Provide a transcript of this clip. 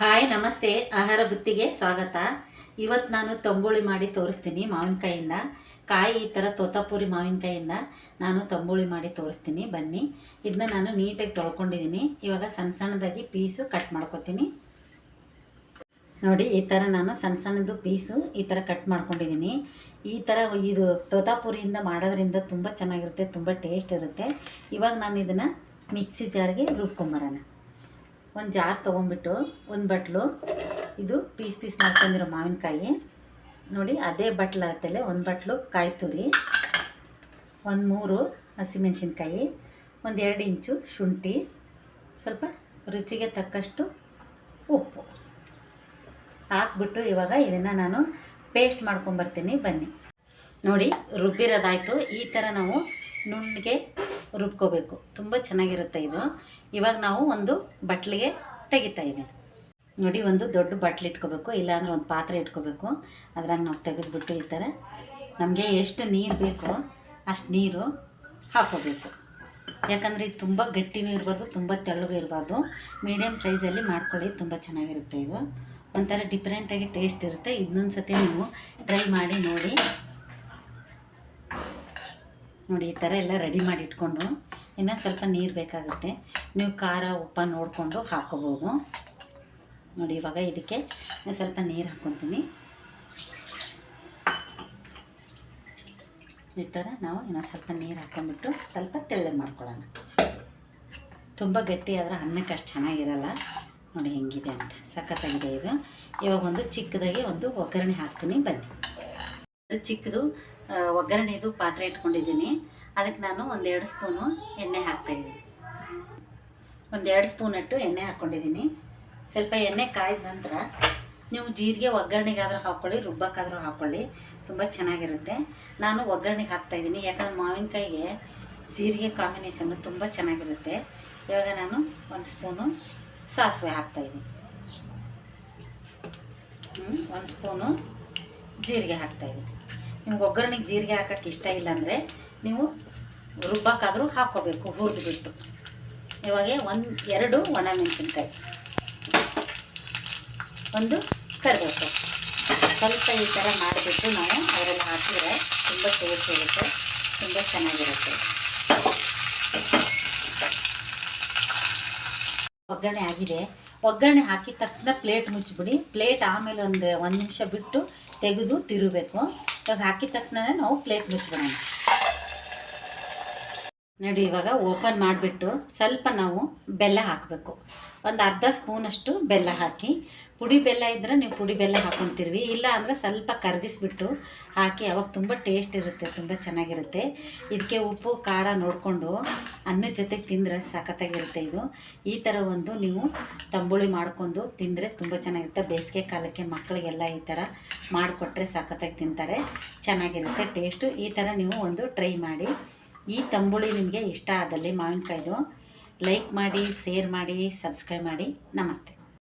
Hi, ನಮಸ್ತೆ. ಆಹಾರ ಬುತ್ತಿಗೆ ಸ್ವಾಗತ. ಇವತ್ತು ನಾನು ತಂಬುಳಿ ಮಾಡಿ ತೋರಿಸ್ತೀನಿ ಮಾವಿನಕಾಯಿಂದ. ಕಾಯಿ ಈ ಥರ ತೋತಾಪುರಿ ಮಾವಿನಕಾಯಿಂದ ನಾನು ತಂಬುಳಿ ಮಾಡಿ ತೋರಿಸ್ತೀನಿ. ಬನ್ನಿ. ಇದನ್ನ ನಾನು ನೀಟಾಗಿ ತೊಳ್ಕೊಂಡಿದ್ದೀನಿ. ಇವಾಗ ಸಣ್ಣ ಸಣ್ಣದಾಗಿ ಪೀಸು ಕಟ್ ಮಾಡ್ಕೊತೀನಿ. ನೋಡಿ, ಈ ಥರ ನಾನು ಸಣ್ಣ ಸಣ್ಣದು ಪೀಸು ಈ ಥರ ಕಟ್ ಮಾಡ್ಕೊಂಡಿದ್ದೀನಿ. ಈ ಥರ ಇದು ತೋತಾಪುರಿಯಿಂದ ಮಾಡೋದ್ರಿಂದ ತುಂಬ ಚೆನ್ನಾಗಿರುತ್ತೆ, ತುಂಬ ಟೇಸ್ಟ್ ಇರುತ್ತೆ. ಇವಾಗ ನಾನು ಇದನ್ನು ಮಿಕ್ಸಿ ಜಾರ್ಗೆ ರುಬ್ಕೊಂಬರೋಣ. ಒಂದು ಜಾರ್ ತೊಗೊಂಬಿಟ್ಟು ಒಂದು ಬಟ್ಲು. ಇದು ಪೀಸ್ ಪೀಸ್ ಮಾಡ್ಕೊಂಡಿರೋ ಮಾವಿನಕಾಯಿ. ನೋಡಿ, ಅದೇ ಬಟ್ಲತ್ತಲೆ ಒಂದು ಬಟ್ಲು ಕಾಯಿ ತುರಿ, ಒಂದು ಮೂರು ಹಸಿಮೆಣ್ಸಿನ್ಕಾಯಿ, ಒಂದು ಎರಡು ಇಂಚು ಶುಂಠಿ, ಸ್ವಲ್ಪ ರುಚಿಗೆ ತಕ್ಕಷ್ಟು ಉಪ್ಪು. ಹಾಕ್ಬಿಟ್ಟು ಇವಾಗ ಇದನ್ನು ನಾನು ಪೇಸ್ಟ್ ಮಾಡ್ಕೊಂಬರ್ತೀನಿ ಬನ್ನಿ. ನೋಡಿ, ರುಬ್ಬಿರೋದಾಯಿತು. ಈ ಥರ ನಾವು ನುಣ್ಣಗೆ ರುಬ್ಕೋಬೇಕು. ತುಂಬ ಚೆನ್ನಾಗಿರುತ್ತೆ ಇದು. ಇವಾಗ ನಾವು ಒಂದು ಬಟ್ಲಿಗೆ ತೆಗಿತಾ ಇದ್ದೀನಿ ನೋಡಿ, ಒಂದು ದೊಡ್ಡ ಬಟ್ಲು ಇಟ್ಕೋಬೇಕು. ಇಲ್ಲಾಂದ್ರೆ ಒಂದು ಪಾತ್ರೆ ಇಟ್ಕೋಬೇಕು. ಅದ್ರಾಗ ನಾವು ತೆಗೆದುಬಿಟ್ಟು ಈ ಥರ ನಮಗೆ ಎಷ್ಟು ನೀರು ಬೇಕೋ ಅಷ್ಟು ನೀರು ಹಾಕೋಬೇಕು. ಯಾಕಂದರೆ ಇದು ತುಂಬ ಗಟ್ಟಿನೂ ಇರಬಾರ್ದು, ತುಂಬ ತೆಳ್ಳಗೂ ಇರಬಾರ್ದು. ಮೀಡಿಯಮ್ ಸೈಜಲ್ಲಿ ಮಾಡ್ಕೊಳ್ಳಿ, ತುಂಬ ಚೆನ್ನಾಗಿರುತ್ತೆ ಇದು. ಒಂಥರ ಡಿಫ್ರೆಂಟಾಗಿ ಟೇಸ್ಟ್ ಇರುತ್ತೆ. ಇದನ್ನೊಂದು ಸತಿ ನೀವು ಟ್ರೈ ಮಾಡಿ ನೋಡಿ. ನೋಡಿ, ಈ ಥರ ಎಲ್ಲ ರೆಡಿ ಮಾಡಿ ಇಟ್ಕೊಂಡು ಇನ್ನು ಸ್ವಲ್ಪ ನೀರು ಬೇಕಾಗುತ್ತೆ. ನೀವು ಖಾರ, ಉಪ್ಪ ನೋಡಿಕೊಂಡು ಹಾಕೋಬೋದು. ನೋಡಿ, ಇವಾಗ ಇದಕ್ಕೆ ಸ್ವಲ್ಪ ನೀರು ಹಾಕ್ಕೊತೀನಿ ಈ ಥರ ನಾವು ಇನ್ನೂ ಸ್ವಲ್ಪ ನೀರು ಹಾಕ್ಕೊಂಡ್ಬಿಟ್ಟು ಸ್ವಲ್ಪ ತೆಳ್ಳಗೆ ಮಾಡ್ಕೊಳ್ಳೋಣ. ತುಂಬ ಗಟ್ಟಿ ಆದರೆ ಅನ್ನಕ್ಕೆ ಅಷ್ಟು ಚೆನ್ನಾಗಿರಲ್ಲ. ನೋಡಿ, ಹೆಂಗಿದೆ ಅಂತ. ಸಖತ್ತಾಗಿದೆ ಇದು. ಇವಾಗ ಒಂದು ಚಿಕ್ಕದಾಗಿ ಒಂದು ಒಗ್ಗರಣೆ ಹಾಕ್ತೀನಿ. ಬನ್ನಿ. ಚಿಕ್ಕದು ಒಗ್ಗರಣೆದು ಪಾತ್ರೆ ಇಟ್ಕೊಂಡಿದ್ದೀನಿ. ಅದಕ್ಕೆ ನಾನು ಒಂದೆರಡು ಸ್ಪೂನು ಎಣ್ಣೆ ಹಾಕ್ತಾಯಿದ್ದೀನಿ. ಒಂದೆರಡು ಸ್ಪೂನಟ್ಟು ಎಣ್ಣೆ ಹಾಕ್ಕೊಂಡಿದ್ದೀನಿ. ಸ್ವಲ್ಪ ಎಣ್ಣೆ ಕಾಯ್ದ ನಂತರ ನೀವು ಜೀರಿಗೆ ಒಗ್ಗರಣೆಗಾದರೂ ಹಾಕ್ಕೊಳ್ಳಿ, ರುಬ್ಬಕ್ಕಾದರೂ ಹಾಕ್ಕೊಳ್ಳಿ. ತುಂಬ ಚೆನ್ನಾಗಿರುತ್ತೆ. ನಾನು ಒಗ್ಗರಣೆಗೆ ಹಾಕ್ತಾಯಿದ್ದೀನಿ. ಯಾಕಂದ್ರೆ ಮಾವಿನಕಾಯಿಗೆ ಜೀರಿಗೆ ಕಾಂಬಿನೇಷನ್ನು ತುಂಬ ಚೆನ್ನಾಗಿರುತ್ತೆ. ಇವಾಗ ನಾನು ಒಂದು ಸ್ಪೂನು ಸಾಸಿವೆ ಹಾಕ್ತಾಯಿದ್ದೀನಿ. ಒಂದು ಸ್ಪೂನು ಜೀರಿಗೆ ಹಾಕ್ತಾಯಿದ್ದೀನಿ. ನಿಮ್ಗೆ ಒಗ್ಗರಣೆಗೆ ಜೀರಿಗೆ ಹಾಕಕ್ಕೆ ಇಷ್ಟ ಇಲ್ಲ ಅಂದರೆ ನೀವು ರುಬ್ಬಕ್ಕಾದರೂ ಹಾಕ್ಕೋಬೇಕು ಹುರಿದು ಬಿಟ್ಟು ಇವಾಗ ಒಂದು, ಎರಡು ಒಣಮೆಣಸಿನ್ಕಾಯಿ. ಒಂದು ಕರಿಬೇಕು ಸ್ವಲ್ಪ ಈ ಥರ ಮಾಡಿಬಿಟ್ಟು ನಾವು ಅದರಲ್ಲಿ ಹಾಕಿದರೆ ತುಂಬ ಟೇಸ್ಟ್ ಇರುತ್ತೆ, ತುಂಬ ಚೆನ್ನಾಗಿರುತ್ತೆ. ಒಗ್ಗರಣೆ ಆಗಿದೆ. ಒಗ್ಗರಣೆ ಹಾಕಿದ ತಕ್ಷಣ ಪ್ಲೇಟ್ ಮುಚ್ಚಿಬಿಡಿ. ಪ್ಲೇಟ್ ಆಮೇಲೆ ಒಂದು ಒಂದು ನಿಮಿಷ ಬಿಟ್ಟು ತೆಗೆದು ತಿರುಬೇಕು ಇವಾಗ ಹಾಕಿದ ತಕ್ಷಣ ನಾವು ಪ್ಲೇಟ್ ಮುಚ್ಚಿಬಿಡೋಣ ನೋಡಿ, ಇವಾಗ ಓಪನ್ ಮಾಡಿಬಿಟ್ಟು ಸ್ವಲ್ಪ ನಾವು ಬೆಲ್ಲ ಹಾಕಬೇಕು. ಒಂದು ಅರ್ಧ ಸ್ಪೂನಷ್ಟು ಬೆಲ್ಲ ಹಾಕಿ. ಪುಡಿ ಬೆಲ್ಲ ಇದ್ದರೆ ನೀವು ಪುಡಿ ಬೆಲ್ಲ ಹಾಕೊತಿರ್ವಿ ಇಲ್ಲ ಅಂದರೆ ಸ್ವಲ್ಪ ಕರಗಿಸ್ಬಿಟ್ಟು ಹಾಕಿ, ಅವಾಗ ತುಂಬ ಟೇಸ್ಟ್ ಇರುತ್ತೆ, ತುಂಬ ಚೆನ್ನಾಗಿರುತ್ತೆ. ಇದಕ್ಕೆ ಉಪ್ಪು, ಖಾರ ನೋಡಿಕೊಂಡು ಅನ್ನದ ಜೊತೆಗೆ ತಿಂದರೆ ಸಖತ್ತಾಗಿರುತ್ತೆ ಇದು. ಈ ಥರ ಒಂದು ನೀವು ತಂಬುಳಿ ಮಾಡ್ಕೊಂಡು ತಿಂದರೆ ತುಂಬ ಚೆನ್ನಾಗಿರುತ್ತೆ. ಬೇಸಿಗೆ ಕಾಲಕ್ಕೆ ಮಕ್ಕಳಿಗೆಲ್ಲ ಈ ಥರ ಮಾಡಿಕೊಟ್ರೆ ಸಖತ್ತಾಗಿ ತಿಂತಾರೆ, ಚೆನ್ನಾಗಿರುತ್ತೆ ಟೇಸ್ಟು ಈ ಥರ ನೀವು ಒಂದು ಟ್ರೈ ಮಾಡಿ. ಈ ತಂಬುಳಿ ನಿಮಗೆ ಇಷ್ಟ ಆದಲ್ಲಿ ಮಾವಿನಕಾಯ್ದು ಲೈಕ್ ಮಾಡಿ ಶೇರ್ ಮಾಡಿ ಸಬ್ಸ್ಕ್ರೈಬ್ ಮಾಡಿ. ನಮಸ್ತೆ.